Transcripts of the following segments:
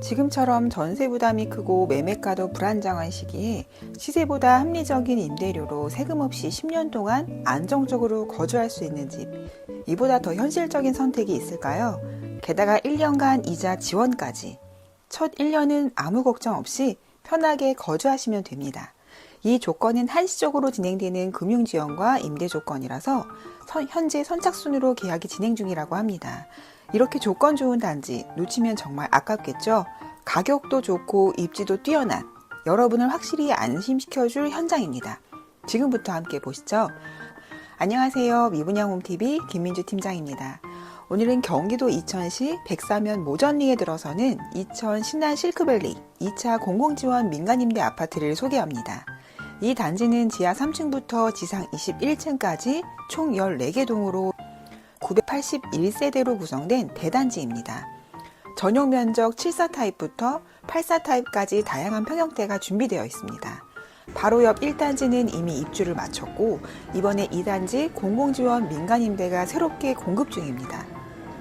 지금처럼 전세 부담이 크고 매매가도 불안정한 시기에 시세보다 합리적인 임대료로 세금 없이 10년 동안 안정적으로 거주할 수 있는 집. 이보다 더 현실적인 선택이 있을까요? 게다가 1년간 이자 지원까지. 첫 1년은 아무 걱정 없이 편하게 거주하시면 됩니다. 이 조건은 한시적으로 진행되는 금융지원과 임대 조건이라서 선- 현재 선착순으로 계약이 진행 중이라고 합니다. 이렇게 조건 좋은 단지 놓치면 정말 아깝겠죠? 가격도 좋고 입지도 뛰어난 여러분을 확실히 안심시켜줄 현장입니다. 지금부터 함께 보시죠. 안녕하세요. 미분양 홈TV 김민주 팀장입니다. 오늘은 경기도 이천시 백사면 모전리에 들어서는 이천 신안 실크밸리 2차 공공지원 민간임대 아파트를 소개합니다. 이 단지는 지하 3층부터 지상 21층까지 총 14개 동으로 981세대로 구성된 대단지입니다. 전용 면적 74 타입부터 84 타입까지 다양한 평형대가 준비되어 있습니다. 바로 옆 1단지는 이미 입주를 마쳤고 이번에 2단지 공공지원 민간임대가 새롭게 공급 중입니다.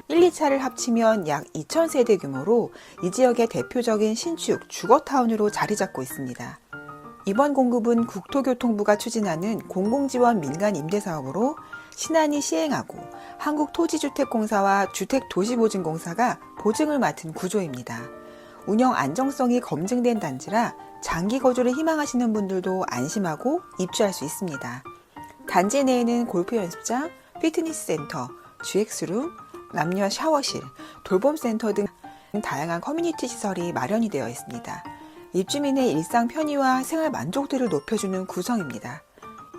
1, 2차를 합치면 약 2,000세대 규모로 이 지역의 대표적인 신축 주거타운으로 자리 잡고 있습니다. 이번 공급은 국토교통부가 추진하는 공공지원 민간 임대사업으로 신안이 시행하고 한국토지주택공사와 주택도시보증공사가 보증을 맡은 구조입니다. 운영 안정성이 검증된 단지라 장기 거주를 희망하시는 분들도 안심하고 입주할 수 있습니다. 단지 내에는 골프 연습장, 피트니스 센터, GX룸, 남녀 샤워실, 돌봄 센터 등 다양한 커뮤니티 시설이 마련이 되어 있습니다. 입주민의 일상 편의와 생활 만족도를 높여주는 구성입니다.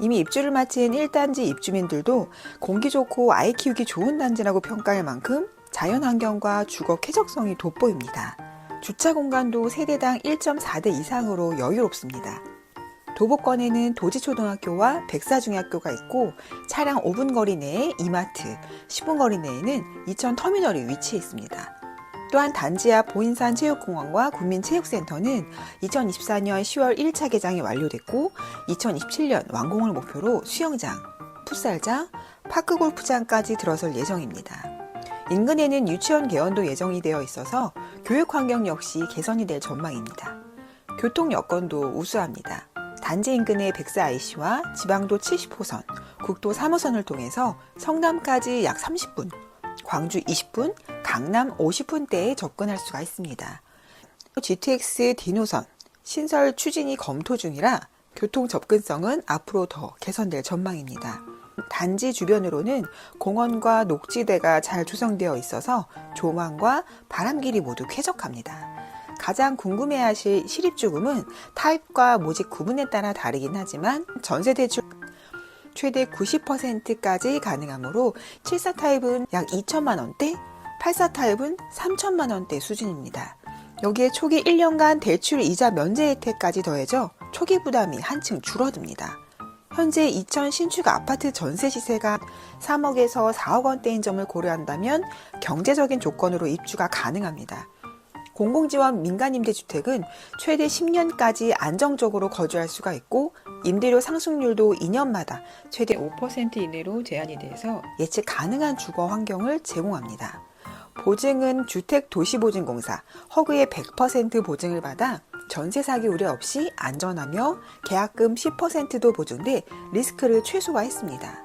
이미 입주를 마친 1단지 입주민들도 공기 좋고 아이 키우기 좋은 단지라고 평가할 만큼 자연 환경과 주거 쾌적성이 돋보입니다. 주차 공간도 세대당 1.4대 이상으로 여유롭습니다. 도보권에는 도지초등학교와 백사중학교가 있고 차량 5분 거리 내에 이마트, 10분 거리 내에는 이천 터미널이 위치해 있습니다. 또한 단지 앞 보인산 체육공원과 국민체육센터는 2024년 10월 1차 개장이 완료됐고 2027년 완공을 목표로 수영장, 풋살장, 파크골프장까지 들어설 예정입니다. 인근에는 유치원 개원도 예정이 되어 있어서 교육 환경 역시 개선이 될 전망입니다. 교통 여건도 우수합니다. 단지 인근의 백사 IC와 지방도 70호선, 국도 3호선을 통해서 성남까지 약 30분, 광주 20분, 강남 50분대에 접근할 수가 있습니다. GTX 디노선 신설 추진이 검토 중이라 교통 접근성은 앞으로 더 개선될 전망입니다. 단지 주변으로는 공원과 녹지대가 잘 조성되어 있어서 조망과 바람길이 모두 쾌적합니다. 가장 궁금해하실 실입주금은 타입과 모집 구분에 따라 다르긴 하지만 전세대출 최대 90%까지 가능하므로 74 타입은 약 2천만 원대, 84 타입은 3천만 원대 수준입니다. 여기에 초기 1년간 대출 이자 면제 혜택까지 더해져 초기 부담이 한층 줄어듭니다. 현재 이천 신축 아파트 전세 시세가 3억에서 4억 원대인 점을 고려한다면 경제적인 조건으로 입주가 가능합니다. 공공지원 민간임대주택은 최대 10년까지 안정적으로 거주할 수가 있고 임대료 상승률도 2년마다 최대 5% 이내로 제한이 돼서 예측 가능한 주거 환경을 제공합니다. 보증은 주택도시보증공사 허그의 100% 보증을 받아 전세 사기 우려 없이 안전하며 계약금 10%도 보증돼 리스크를 최소화했습니다.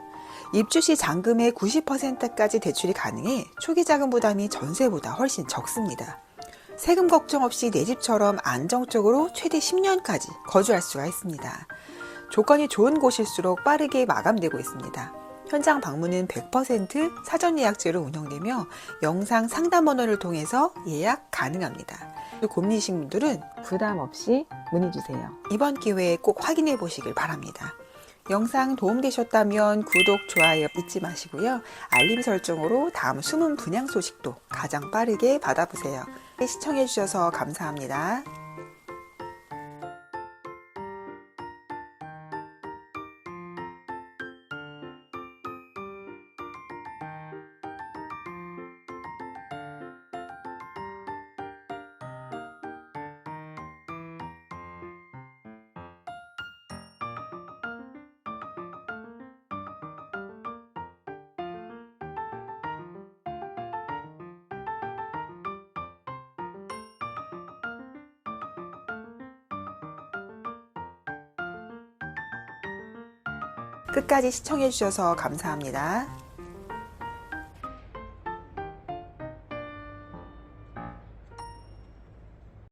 입주 시 잔금의 90%까지 대출이 가능해 초기 자금 부담이 전세보다 훨씬 적습니다. 세금 걱정 없이 내 집처럼 안정적으로 최대 10년까지 거주할 수가 있습니다. 조건이 좋은 곳일수록 빠르게 마감되고 있습니다. 현장 방문은 100% 사전 예약제로 운영되며 영상 상담 번호를 통해서 예약 가능합니다. 고민이신 분들은 부담 없이 문의 주세요. 이번 기회에 꼭 확인해 보시길 바랍니다. 영상 도움되셨다면 구독, 좋아요 잊지 마시고요. 알림 설정으로 다음 숨은 분양 소식도 가장 빠르게 받아보세요. 시청해주셔서 감사합니다. 끝까지 시청해주셔서 감사합니다.